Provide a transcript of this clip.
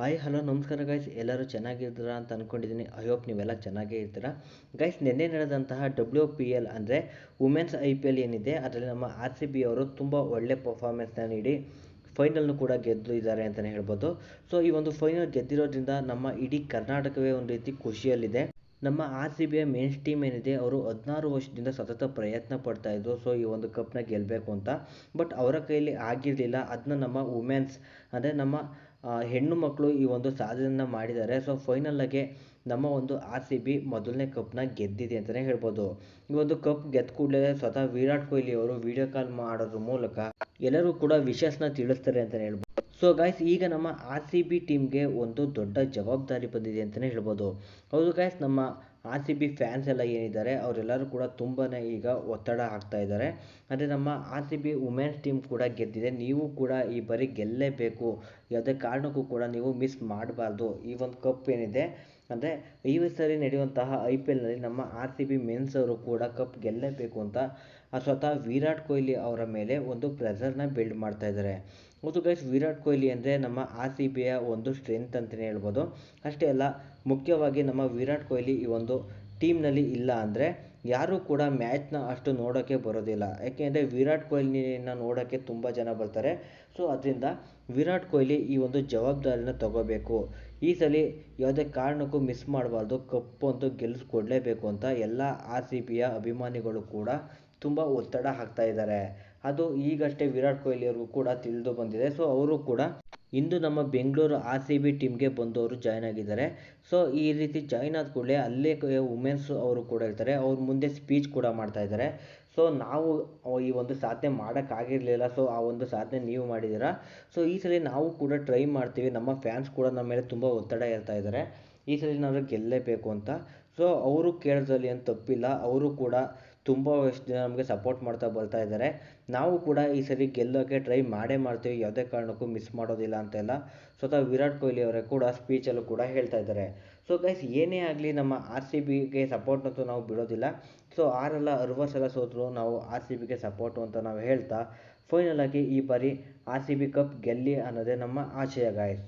Hi hello ನಮಸ್ಕಾರ guys ಎಲ್ಲರೂ ಚೆನ್ನಾಗಿದ್ದೀರಾ ಅಂತ ಅಂದ್ಕೊಂಡಿದ್ದೀನಿ ಐ ಹೋಪ್ ನೀವೆಲ್ಲ ಚೆನ್ನಾಗೇ ಇರ್ತೀರಾ. ಗೈಸ್ ನಿನ್ನೆ ನಡೆದಂತಹ ಡಬ್ಲ್ಯೂ ಪಿ ಎಲ್ ಅಂದರೆ ವುಮೆನ್ಸ್ ಐ ಪಿ ಎಲ್ ಏನಿದೆ, ಅದರಲ್ಲಿ ನಮ್ಮ ಆರ್ ಸಿ ಬಿ ಅವರು ತುಂಬ ಒಳ್ಳೆ ಪರ್ಫಾರ್ಮೆನ್ಸ್ನ ನೀಡಿ ಫೈನಲ್ನು ಕೂಡ ಗೆದ್ದಿದ್ದಾರೆ ಅಂತಲೇ ಹೇಳ್ಬೋದು. ಸೊ ಈ ಒಂದು ಫೈನಲ್ ಗೆದ್ದಿರೋದ್ರಿಂದ ನಮ್ಮ ಇಡೀ ಕರ್ನಾಟಕವೇ ಒಂದು ರೀತಿ ಖುಷಿಯಲ್ಲಿದೆ. ನಮ್ಮ ಆರ್ ಸಿ ಬಿಯ ಮೇನ್ಸ್ ಟೀಮ್ ಏನಿದೆ, ಅವರು ಹದಿನಾರು ವರ್ಷದಿಂದ ಸತತ ಪ್ರಯತ್ನ ಪಡ್ತಾ ಇದ್ದರು ಸೊ ಈ ಒಂದು ಕಪ್ನ ಗೆಲ್ಲಬೇಕು ಅಂತ. ಬಟ್ ಅವರ ಕೈಯಲ್ಲಿ ಆಗಿರಲಿಲ್ಲ. ಅದನ್ನ ನಮ್ಮ ವುಮೆನ್ಸ್ ಅಂದರೆ ನಮ್ಮ ಹೆಣ್ಣು ಮಕ್ಕಳು ಈ ಒಂದು ಸಾಧನೆಯನ್ನು ಮಾಡಿದ್ದಾರೆ. ಸೊ ಫೈನಲ್ಲಾಗೆ ನಮ್ಮ ಒಂದು ಆರ್ ಸಿ ಬಿ ಮೊದಲನೇ ಕಪ್ನ ಗೆದ್ದಿದೆ ಅಂತಲೇ ಹೇಳ್ಬೋದು. ಈ ಒಂದು ಕಪ್ ಗೆದ್ದ ಕೂಡಲೇ ಸ್ವತಃ ವಿರಾಟ್ ಕೊಹ್ಲಿ ಅವರು ವಿಡಿಯೋ ಕಾಲ್ ಮಾಡೋದ್ರ ಮೂಲಕ ಎಲ್ಲರೂ ಕೂಡ ವಿಶಸ್ನ ತಿಳಿಸ್ತಾರೆ ಅಂತಲೇ ಹೇಳ್ಬೋದು. ಸೊ ಗಾಯ್ಸ್ ಈಗ ನಮ್ಮ ಆರ್ ಸಿ ಬಿ ಟೀಮ್ಗೆ ಒಂದು ದೊಡ್ಡ ಜವಾಬ್ದಾರಿ ಬಂದಿದೆ ಅಂತಲೇ ಹೇಳ್ಬೋದು. ಹೌದು ಗಾಯ್ಸ್ ನಮ್ಮ ಆರ್ ಸಿ ಬಿ ಫ್ಯಾನ್ಸ್ ಎಲ್ಲ ಏನಿದ್ದಾರೆ, ಅವರೆಲ್ಲರೂ ಕೂಡ ತುಂಬಾ ಈಗ ಒತ್ತಡ ಹಾಕ್ತಾ ಇದ್ದಾರೆ. ಅಂದರೆ ನಮ್ಮ R C B women's team ಕೂಡ ಗೆದ್ದಿದೆ. ನೀವು ಕೂಡ ಈ ಬಾರಿ ಗೆಲ್ಲಲೇಬೇಕು ಯಾವುದೇ ಕಾರಣಕ್ಕೂ ಕೂಡ ನೀವು ಮಿಸ್ ಮಾಡಬಾರ್ದು. ಈ ಒಂದು ಕಪ್ ಏನಿದೆ ಅಂದರೆ ಈ ಸರಿ ನಡೆಯುವಂತಹ ಐ ಪಿ ಎಲ್ನಲ್ಲಿ ನಮ್ಮ ಆರ್ ಸಿ ಬಿ ಮೆನ್ಸ್ ಅವರು ಕೂಡ ಕಪ್ ಗೆಲ್ಲಲೇಬೇಕು ಅಂತ ಸ್ವತಃ ವಿರಾಟ್ ಕೊಹ್ಲಿ ಅವರ ಮೇಲೆ ಒಂದು ಪ್ರೆಸರ್ನ ಬಿಲ್ಡ್ ಮಾಡ್ತಾ ಇದ್ದಾರೆ. ಹೌದು ಗೈಸ್ ವಿರಾಟ್ ಕೊಹ್ಲಿ ಅಂದರೆ ನಮ್ಮ ಆರ್ ಸಿ ಬಿಯ ಒಂದು ಸ್ಟ್ರೆಂತ್ ಅಂತಲೇ ಹೇಳ್ಬೋದು. ಅಷ್ಟೇ ಅಲ್ಲ, ಮುಖ್ಯವಾಗಿ ನಮ್ಮ ವಿರಾಟ್ ಕೊಹ್ಲಿ ಈ ಒಂದು ಟೀಮ್ನಲ್ಲಿ ಇಲ್ಲ ಅಂದರೆ ಯಾರೂ ಕೂಡ ಮ್ಯಾಚ್ನ ಅಷ್ಟು ನೋಡೋಕ್ಕೆ ಬರೋದಿಲ್ಲ. ಯಾಕೆಂದರೆ ವಿರಾಟ್ ಕೊಹ್ಲಿನ ನೋಡೋಕ್ಕೆ ತುಂಬ ಜನ ಬರ್ತಾರೆ. ಸೊ, ಅದರಿಂದ ವಿರಾಟ್ ಕೊಹ್ಲಿ ಈ ಒಂದು ಜವಾಬ್ದಾರಿನ ತಗೋಬೇಕು. ಈ ಸಲ ಯಾವುದೇ ಕಾರಣಕ್ಕೂ ಮಿಸ್ ಮಾಡಬಾರ್ದು. ಕಪ್ಪು ಅಂತೂ ಗೆಲ್ಲಿಸ್ಕೊಡ್ಲೇಬೇಕು ಅಂತ ಎಲ್ಲ ಆರ್ ಸಿ ಬಿಯ ಅಭಿಮಾನಿಗಳು ಕೂಡ ತುಂಬ ಒತ್ತಡ ಹಾಕ್ತಾ ಇದ್ದಾರೆ. ಅದು ಈಗಷ್ಟೇ ವಿರಾಟ್ ಕೊಹ್ಲಿ ಅವ್ರಿಗೂ ಕೂಡ ತಿಳಿದು ಬಂದಿದೆ. ಸೊ, ಅವರು ಕೂಡ ಇಂದು ನಮ್ಮ ಬೆಂಗಳೂರು ಆರ್ ಸಿ ಬಿ ಟೀಮ್ಗೆ ಬಂದು ಅವರು ಜಾಯ್ನ್ ಆಗಿದ್ದಾರೆ. ಸೊ ಈ ರೀತಿ ಜಾಯ್ನ್ ಆದ ಕೂಡಲೇ ಅಲ್ಲೇ ವುಮೆನ್ಸ್ ಅವರು ಕೂಡ ಇರ್ತಾರೆ. ಅವ್ರ ಮುಂದೆ ಸ್ಪೀಚ್ ಕೂಡ ಮಾಡ್ತಾ ಇದ್ದಾರೆ. ಸೊ ನಾವು ಈ ಒಂದು ಸಾಧನೆ ಮಾಡೋಕ್ಕಾಗಿರಲಿಲ್ಲ ಸೊ ಆ ಒಂದು ಸಾಧನೆ ನೀವು ಮಾಡಿದ್ದೀರಾ? ಸೊ ಈ ಸಲ ನಾವು ಕೂಡ ಟ್ರೈ ಮಾಡ್ತೀವಿ. ನಮ್ಮ ಫ್ಯಾನ್ಸ್ ಕೂಡ ನಮ್ಮ ಮೇಲೆ ತುಂಬ ಒತ್ತಡ ಇರ್ತಾ ಇದ್ದಾರೆ. ಈ ಸಲ ನಾವು ಗೆಲ್ಲಲೇಬೇಕು ಅಂತ. ಸೊ ಅವರು ಕೇಳೋದ್ರಲ್ಲಿ ಏನು ತಪ್ಪಿಲ್ಲ. ಅವರು ಕೂಡ ತುಂಬ ಜನ ನಮಗೆ ಸಪೋರ್ಟ್ ಮಾಡ್ತಾ ಬರ್ತಾ ಇದ್ದಾರೆ. ನಾವು ಕೂಡ ಈ ಸರಿ ಗೆಲ್ಲೋಕ್ಕೆ ಟ್ರೈ ಮಾಡೇ ಮಾಡ್ತೀವಿ. ಯಾವುದೇ ಕಾರಣಕ್ಕೂ ಮಿಸ್ ಮಾಡೋದಿಲ್ಲ ಅಂತೆಲ್ಲ. ಸ್ವತಃ ವಿರಾಟ್ ಕೊಹ್ಲಿ ಅವರೇ ಕೂಡ ಸ್ಪೀಚಲ್ಲೂ ಕೂಡ ಹೇಳ್ತಾ ಇದ್ದಾರೆ. ಸೊ ಗೈಸ್ ಏನೇ ಆಗಲಿ ನಮ್ಮ ಆರ್ ಸಿ ಬಿಗೆ ಸಪೋರ್ಟ್ನಂತೂ ನಾವು ಬಿಡೋದಿಲ್ಲ. ಸೊ ಆರಲ್ಲ ಅರವತ್ತು ಸಲ ಸೋತರು ನಾವು ಆರ್ ಸಿ ಬಿಗೆ ಸಪೋರ್ಟು ಅಂತ ನಾವು ಹೇಳ್ತಾ ಫೈನಲ್ ಆಗಿ ಈ ಬಾರಿ ಆರ್ ಸಿ ಬಿ ಕಪ್ ಗೆಲ್ಲಿ ಅನ್ನೋದೇ ನಮ್ಮ ಆಶಯ ಗಾಯ್ಸ್